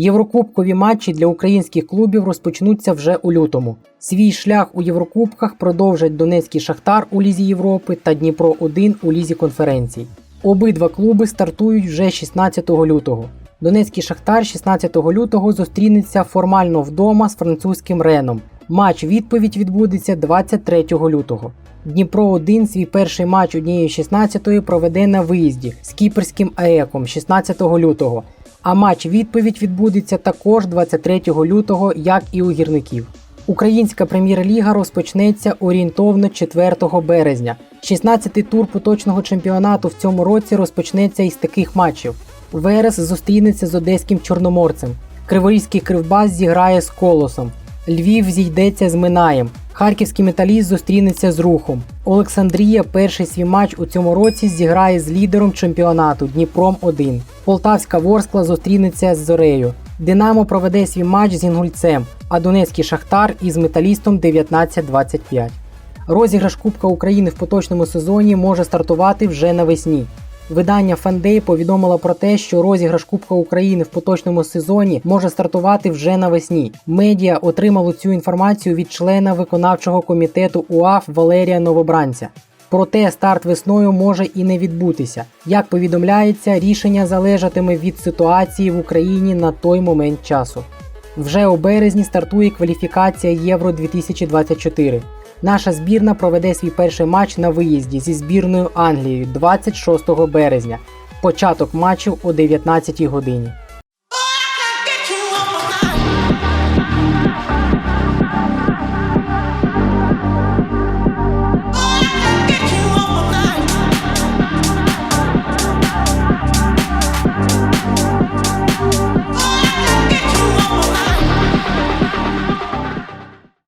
Єврокубкові матчі для українських клубів розпочнуться вже у лютому. Свій шлях у Єврокубках продовжать Донецький Шахтар у Лізі Європи та Дніпро 1 у Лізі конференцій. Обидва клуби стартують вже 16 лютого. Донецький Шахтар 16 лютого зустрінеться формально вдома з французьким Реном. Матч відповідь відбудеться 23 лютого. Дніпро 1 свій перший матч однієї 16-ї проведе на виїзді з кіперським АЕКом 16 лютого. А матч відповідь відбудеться також 23 лютого, як і у гірників. Українська прем'єр-ліга розпочнеться орієнтовно 4 березня. 16-й тур поточного чемпіонату в цьому році розпочнеться із таких матчів. Верес зустрінеться з одеським чорноморцем. Криворізький кривбас зіграє з колосом. Львів зійдеться з Минаєм. Харківський металіст зустрінеться з рухом. Олександрія перший свій матч у цьому році зіграє з лідером чемпіонату Дніпром 1. Полтавська Ворскла зустрінеться з Зорею. Динамо проведе свій матч з Інгульцем, а Донецький Шахтар із металістом 19-25. Розіграш Кубка України в поточному сезоні може стартувати вже навесні. Видання Фандей повідомило про те, що розіграш Кубка України в поточному сезоні може стартувати вже навесні. Медіа отримало цю інформацію від члена виконавчого комітету УАФ Валерія Новобранця. Проте старт весною може і не відбутися. Як повідомляється, рішення залежатиме від ситуації в Україні на той момент часу. Вже у березні стартує кваліфікація Євро 2024. Наша збірна проведе свій перший матч на виїзді зі збірною Англією 26 березня. Початок матчів о 19 годині.